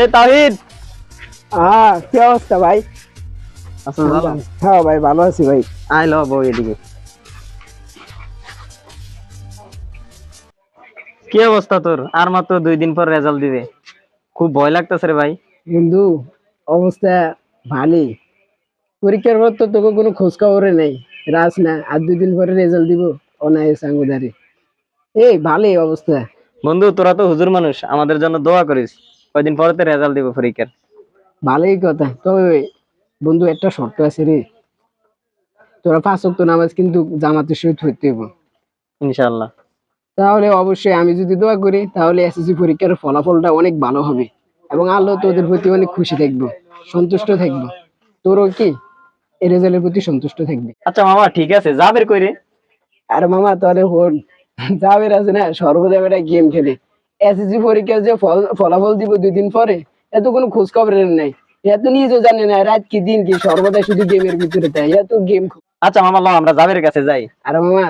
এ তাহিদ। হ্যাঁ কি অবস্থা ভাই? আচ্ছা ভালো হ্যাঁ ভাই ভালো আছি ভাই। আই ল বউ এদিকে। কি অবস্থা তোর? আর মাত্র দুই দিন পর রেজাল্ট দিবে। খুব ভয় লাগতেছে রে ভাই। বন্ধু অবস্থা ভালোই। পরীক্ষার পর তো তোকে কোনো খোঁজ খবরে নেই। রাস না আর দুই দিন পরে রেজাল্ট দিব অনায় সাঙ্গুদারি এই ভালোই অবস্থা। বন্ধু তোরা তো হুজুর মানুষ। আমাদের জন্য দোয়া করিস। কয়দিন পরে তো রেজাল্ট দিব পরীক্ষার? ভালোই কথা। তবে বন্ধু একটা শর্ত আছে রে। তোরা পাঁচ ওয়াক্ত নামাজ কিন্তু জামাতের সহিত হইতে হইব। ইনশাআল্লাহ। তাহলে অবশ্যই আমি যদি দোয়া করি তাহলে এসএসসি পরীক্ষার ফলাফলটা অনেক ভালো হবে এবং আল্লাহ তোদের প্রতি অনেক খুশি থাকব সন্তুষ্ট থাকব। তোরও কি? এই রেজাল্টের প্রতি সন্তুষ্ট থাকবে। আচ্ছা মামা ঠিক আছে যা বের কই রে আর মামা তাহলে হন যাবে আছে না সর্বদা একটা গেম খেলে। এসএসসি পরীক্ষার যে ফল ফলাফল দিব দুই দিন পরে এত কোনো খোঁজ খবরের নাই এত নিজেও জানে না রাত কি দিন কি সর্বদা শুধু গেমের ভিতরে তাই এত গেম আচ্ছা মামা আমরা জাবের কাছে যাই। আর মামা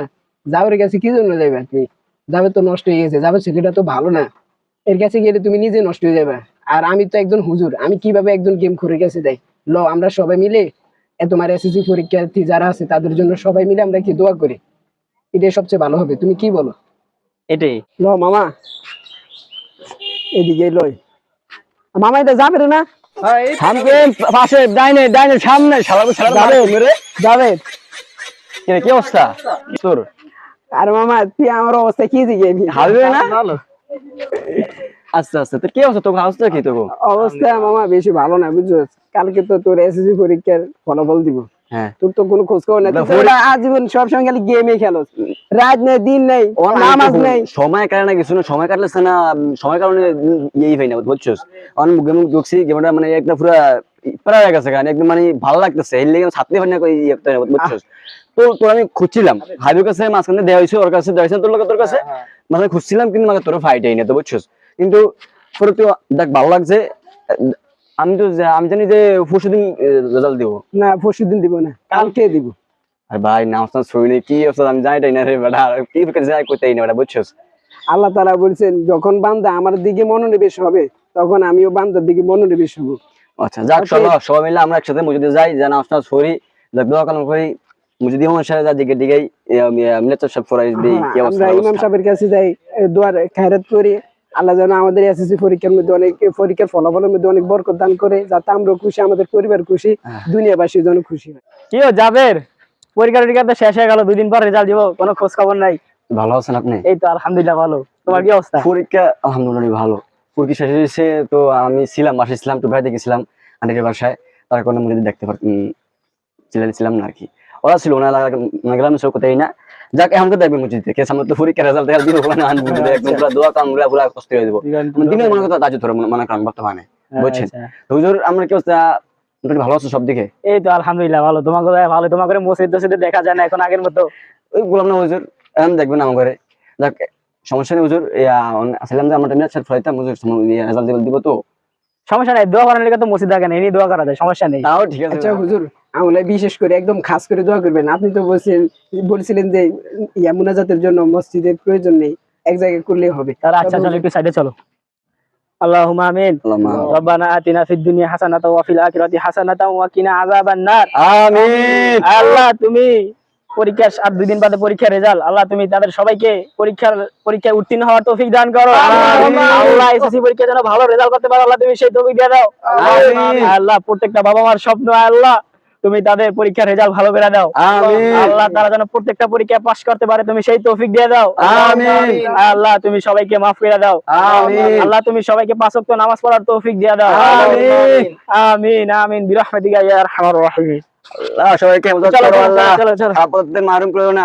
যাবের কাছে কি জন্য তুমি যাবে তো নষ্ট হয়ে গেছে যাবে ছেলেটা তো ভালো না। এর কাছে গেলে তুমি নিজে নষ্ট হয়ে যাবে আর আমি তো একজন হুজুর আমি কীভাবে একজন গেম করে গেছে দেয় ল আমরা সবাই মিলে তোমার এসএসসি পরীক্ষার্থী যারা আছে তাদের জন্য সবাই মিলে আমরা কি দোয়া করি? এটাই সবচেয়ে ভালো হবে তুমি কি বলো? এটাই। ল মামা এদিকে লই। মামা এটা যাবে না? সামনে পাশে ডাইনে ডাইনে সামনে। শালা যাবে যাবে। কি কি অবস্থা? তোর? আর মামা তুই আমার অবস্থা কি দিকে? হাসবে না। আচ্ছা আচ্ছা তোর কি অবস্থা? তোকে হাসতে কি তোকে অবস্থা মামা বেশি ভালো না বুঝছ? কালকে তো তোর এসএসসি পরীক্ষার ফলাফল দিব। হ্যাঁ তোর তো কোনো খোঁজ খবর নাই আজীবন সব সময় খালি গেমে খেলো রাত নেই দিন নেই নামাজ নেই। সময় কাটে না কিছু না সময় কাটলেছে না সময় কারণে ইয়েই হয় না বুঝছোস? অনেক গেম ঢুকছি গেমটা মানে একটা পুরা প্রায় হয়ে গেছে গান একদম মানে ভালো লাগতেছে এর লেগে ছাড়তে পারি না ইয়ে বুঝছোস? তো তোর আমি খুঁজছিলাম হাবিবের কাছে মাঝখানে দেওয়া হয়েছে ওর কাছে দেওয়া হয়েছে তোর লোক তোর কাছে? মানে খুঁজছিলাম কিন্তু মানে তোর ফাইট হয়নি তো বুঝছোস? কিন্তু তো দেখ ভালো লাগছে আমি তো আমি জানি যে পরশু দিন রেজাল্ট দিব। না পরশু দিন দিব না কালকে দিব। আর ভাই নাম টাম শুনি কি অবস্থা আমি জানি না রে বেটা কি করে যাই করতে না বেটা বুঝছোস? আল্লাহ তারা বলছেন যখন বান্দা আমার দিকে মনোনিবেশ হবে তখন আমিও বান্দার দিকে মনোনিবেশ হব। আচ্ছা যাক চলো সবাই মিলে আমরা একসাথে মসজিদে যাই যেন আস্তে করি যাক দোয়া কালাম করি মসজিদ ইমাম সাহেব যা দিকে দিকে মিলাদ সব ফরাই দিই আমরা ইমাম সাহেবের কাছে যাই দোয়ার খায়রাত করি। আল্লাহ যেন আমাদের এসএসসি পরীক্ষার মধ্যে অনেক পরীক্ষার ফলাফলের মধ্যে অনেক বরকত দান করে যাতে আমরা খুশি আমাদের পরিবার খুশি হ্যাঁ। দুনিয়াবাসীর জন্য খুশি হয়। কি ও জাবের? পরীক্ষা টরীক্ষা তো শেষ হয়ে গেল দুই দিন পর রেজাল্ট দিব কোনো খোঁজ খবর নাই। ভালো আছেন আপনি? এই তো আলহামদুলিল্লাহ ভালো। তোমার কি অবস্থা? পরীক্ষা আলহামদুলিল্লাহ ভালো। পরীক্ষা শেষ হয়েছে তো আমি ছিলাম বাসায় ছিলাম একটু বাইরে গেছিলাম আন্টির বাসায়। তার কোনো মসজিদে দেখতে পার ছিলাম না আর কি। ওরা ছিল না গেলাম সব কোথায় না। যাক এখন তো দেখবেন রেজাল্ট দেখা দিন ওখানে আনব একদম পুরো দোয়া কাম পুরো পুরো কষ্ট হয়ে দেবো দিনের মনে কথা দাজু ধরে মনে করেন বর্তমানে বুঝছেন? আচ্ছা। হুজুর আমরা কি অবস্থা? মোটামুটি ভালো আছো সব দিকে? এই তো আলহামদুলিল্লাহ ভালো। তোমাকে ভালো। তোমাকে মসজিদ দেখা যায় না এখন আগের মতো। ওই বললাম না হুজুর এখন দেখবেন আমার ঘরে। যাক সমস্যা নেই হুজুর আসলাম যে আমরা ফ্লাইতাম হুজুর রেজাল্ট দিব তো। সমস্যা নাই দোয়া করার লেগে তো মসজিদ থাকে না এনে দোয়া করা যায় সমস্যা নেই। তাও ঠিক আছে। আচ্ছা হুজুর আমরা বিশেষ করে একদম খাস করে দোয়া করবেন। আপনি তো বলছেন বলছিলেন যে ইয়া মুনাজাতের জন্য মসজিদের প্রয়োজন নেই এক জায়গায় করলেই হবে। আচ্ছা চলো একটু সাইডে চলো। আল্লাহুম্মা আমিন। আল্লাহুম্মা রব্বানা আতিনা ফিদ দুনিয়া হাসানাতাও ওয়া ফিল আখিরাতি হাসানাতাও ওয়া কিনা আযাবান নার। আমিন। আল্লাহ তুমি পরীক্ষা আর দুই দিন বাদে পরীক্ষার রেজাল্ট। আল্লাহ তুমি তাদের সবাইকে পরীক্ষার পরীক্ষায় উত্তীর্ণ হওয়ার তৌফিক দান করো। আমিন। আল্লাহ এসএসসি পরীক্ষা যেন ভালো রেজাল্ট করতে পারো আল্লাহ তুমি সেই তৌফিক দিয়ে দাও। আমিন। আল্লাহ প্রত্যেকটা বাবা মার স্বপ্ন আল্লাহ। তুমি তাদের পরীক্ষার রেজাল্ট ভালো করে দাও। আল্লাহ তারা যেন প্রত্যেকটা পরীক্ষা পাশ করতে পারে তুমি সেই তৌফিক দিয়ে দাও। আল্লাহ তুমি সবাইকে মাফ করে দাও। আল্লাহ তুমি সবাইকে পাঁচ ওয়াক্ত নামাজ পড়ার তৌফিক দিয়ে দাও। আমিন। আমিন আমিন ইয়ার ইয়া আরহামার রাহিমিন। আল্লাহ সবাইকে চলো চলো চলো আপদে মারুম করো না।